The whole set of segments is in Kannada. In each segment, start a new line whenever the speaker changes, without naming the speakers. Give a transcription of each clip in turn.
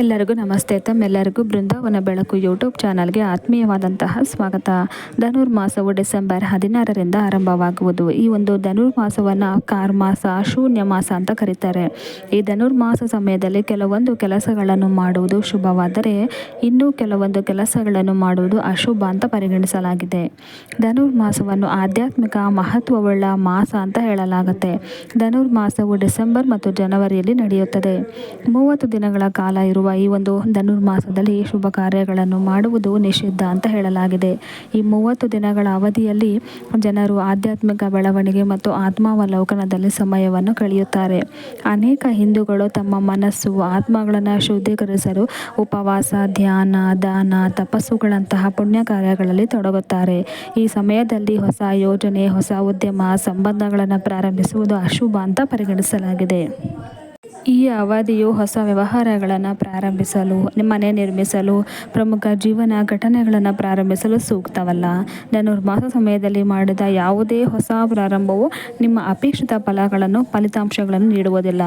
ಎಲ್ಲರಿಗೂ ನಮಸ್ತೆ. ತಮ್ಮೆಲ್ಲರಿಗೂ ಬೃಂದಾವನ ಬೆಳಕು ಯೂಟ್ಯೂಬ್ ಚಾನಲ್ಗೆ ಆತ್ಮೀಯವಾದಂತಹ ಸ್ವಾಗತ. ಧನುರ್ಮಾಸವು ಡಿಸೆಂಬರ್ ಹದಿನಾರರಿಂದ ಆರಂಭವಾಗುವುದು. ಈ ಒಂದು ಧನುರ್ಮಾಸವನ್ನು ಕಾರ್ಮಾಸ ಶೂನ್ಯ ಮಾಸ ಅಂತ ಕರೀತಾರೆ. ಈ ಧನುರ್ಮಾಸ ಸಮಯದಲ್ಲಿ ಕೆಲವೊಂದು ಕೆಲಸಗಳನ್ನು ಮಾಡುವುದು ಶುಭವಾದರೆ, ಇನ್ನೂ ಕೆಲವೊಂದು ಕೆಲಸಗಳನ್ನು ಮಾಡುವುದು ಅಶುಭ ಅಂತ ಪರಿಗಣಿಸಲಾಗಿದೆ. ಧನುರ್ಮಾಸವನ್ನು ಆಧ್ಯಾತ್ಮಿಕ ಮಹತ್ವವುಳ್ಳ ಮಾಸ ಅಂತ ಹೇಳಲಾಗುತ್ತೆ. ಧನುರ್ಮಾಸವು ಡಿಸೆಂಬರ್ ಮತ್ತು ಜನವರಿಯಲ್ಲಿ ನಡೆಯುತ್ತದೆ. ಮೂವತ್ತು ದಿನಗಳ ಕಾಲ ಇರುವ ಈ ಒಂದು ಧನುರ್ಮಾಸದಲ್ಲಿ ಶುಭ ಕಾರ್ಯಗಳನ್ನು ಮಾಡುವುದು ನಿಷಿದ್ಧ ಅಂತ ಹೇಳಲಾಗಿದೆ. ಈ ಮೂವತ್ತು ದಿನಗಳ ಅವಧಿಯಲ್ಲಿ ಜನರು ಆಧ್ಯಾತ್ಮಿಕ ಬೆಳವಣಿಗೆ ಮತ್ತು ಆತ್ಮಾವಲೋಕನದಲ್ಲಿ ಸಮಯವನ್ನು ಕಳೆಯುತ್ತಾರೆ. ಅನೇಕ ಹಿಂದೂಗಳು ತಮ್ಮ ಮನಸ್ಸು, ಆತ್ಮಗಳನ್ನು ಶುದ್ಧೀಕರಿಸಲು ಉಪವಾಸ, ಧ್ಯಾನ, ದಾನ, ತಪಸ್ಸುಗಳಂತಹ ಪುಣ್ಯ ಕಾರ್ಯಗಳಲ್ಲಿ ತೊಡಗುತ್ತಾರೆ. ಈ ಸಮಯದಲ್ಲಿ ಹೊಸ ಯೋಜನೆ, ಹೊಸ ಉದ್ಯಮ, ಸಂಬಂಧಗಳನ್ನು ಪ್ರಾರಂಭಿಸುವುದು ಅಶುಭ ಅಂತ ಪರಿಗಣಿಸಲಾಗಿದೆ. ಈ ಅವಧಿಯು ಹೊಸ ವ್ಯವಹಾರಗಳನ್ನು ಪ್ರಾರಂಭಿಸಲು ಮನೆ ನಿರ್ಮಿಸಲು, ಪ್ರಮುಖ ಜೀವನ ಘಟನೆಗಳನ್ನು ಪ್ರಾರಂಭಿಸಲು ಸೂಕ್ತವಲ್ಲ. ಧನುರ್ಮಾಸ ಸಮಯದಲ್ಲಿ ಮಾಡಿದ ಯಾವುದೇ ಹೊಸ ಪ್ರಾರಂಭವು ನಿಮ್ಮ ಅಪೇಕ್ಷಿತ ಫಲಗಳನ್ನು, ಫಲಿತಾಂಶಗಳನ್ನು ನೀಡುವುದಿಲ್ಲ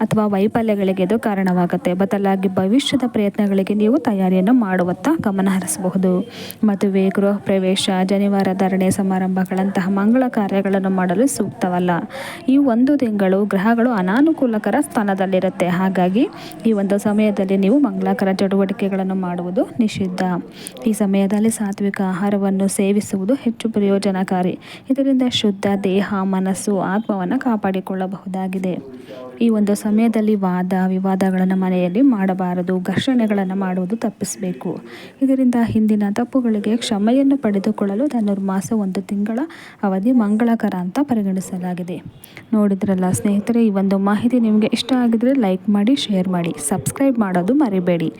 ಅಥವಾ ವೈಫಲ್ಯಗಳಿಗೆ ಇದು ಕಾರಣವಾಗುತ್ತೆ. ಬದಲಾಗಿ ಭವಿಷ್ಯದ ಪ್ರಯತ್ನಗಳಿಗೆ ನೀವು ತಯಾರಿಯನ್ನು ಮಾಡುವತ್ತ ಗಮನಹರಿಸಬಹುದು ಮದುವೆ, ಗೃಹ ಪ್ರವೇಶ, ಜನಿವಾರ ಧರಣೆ ಸಮಾರಂಭಗಳಂತಹ ಮಂಗಳ ಕಾರ್ಯಗಳನ್ನು ಮಾಡಲು ಸೂಕ್ತವಲ್ಲ. ಈ ಒಂದು ತಿಂಗಳು ಗ್ರಹಗಳು ಅನಾನುಕೂಲಕರ ಸ್ಥಾನದ ಇರುತ್ತೆ ಹಾಗಾಗಿ ಈ ಒಂದು ಸಮಯದಲ್ಲಿ ನೀವು ಮಂಗಳಕರ ಚಟುವಟಿಕೆಗಳನ್ನು ಮಾಡುವುದು ನಿಷಿದ್ಧ. ಈ ಸಮಯದಲ್ಲಿ ಸಾತ್ವಿಕ ಆಹಾರವನ್ನು ಸೇವಿಸುವುದು ಹೆಚ್ಚು ಪ್ರಯೋಜನಕಾರಿ. ಇದರಿಂದ ಶುದ್ಧ ದೇಹ, ಮನಸ್ಸು, ಆತ್ಮವನ್ನು ಕಾಪಾಡಿಕೊಳ್ಳಬಹುದಾಗಿದೆ. ಈ ಒಂದು ಸಮಯದಲ್ಲಿ ವಾದ, ವಿವಾದಗಳನ್ನು ಮನೆಯಲ್ಲಿ ಮಾಡಬಾರದು, ಘರ್ಷಣೆಗಳನ್ನು ಮಾಡುವುದು ತಪ್ಪಿಸಬೇಕು. ಇದರಿಂದ ಹಿಂದಿನ ತಪ್ಪುಗಳಿಗೆ ಕ್ಷಮೆಯನ್ನು ಪಡೆದುಕೊಳ್ಳಲು ಧನುರ್ಮಾಸ ಒಂದು ತಿಂಗಳ ಅವಧಿ ಮಂಗಳಕರ ಅಂತ ಪರಿಗಣಿಸಲಾಗಿದೆ. ನೋಡಿದ್ರಲ್ಲ ಸ್ನೇಹಿತರೆ, ಈ ಒಂದು ಮಾಹಿತಿ ನಿಮಗೆ ಇಷ್ಟ ಆಗಿದ್ರೆ ಲೈಕ್ ಮಾಡಿ, ಶೇರ್ ಮಾಡಿ, ಸಬ್ಸ್ಕ್ರೈಬ್ ಮಾಡೋದು ಮರಿಬೇಡಿ.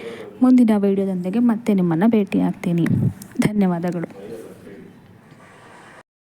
ಮುಂದಿನ ವಿಡಿಯೋದೊಂದಿಗೆ ಮತ್ತೆ ನಿಮ್ಮನ್ನು ಭೇಟಿಯಾಗ್ತೀನಿ. ಧನ್ಯವಾದಗಳು.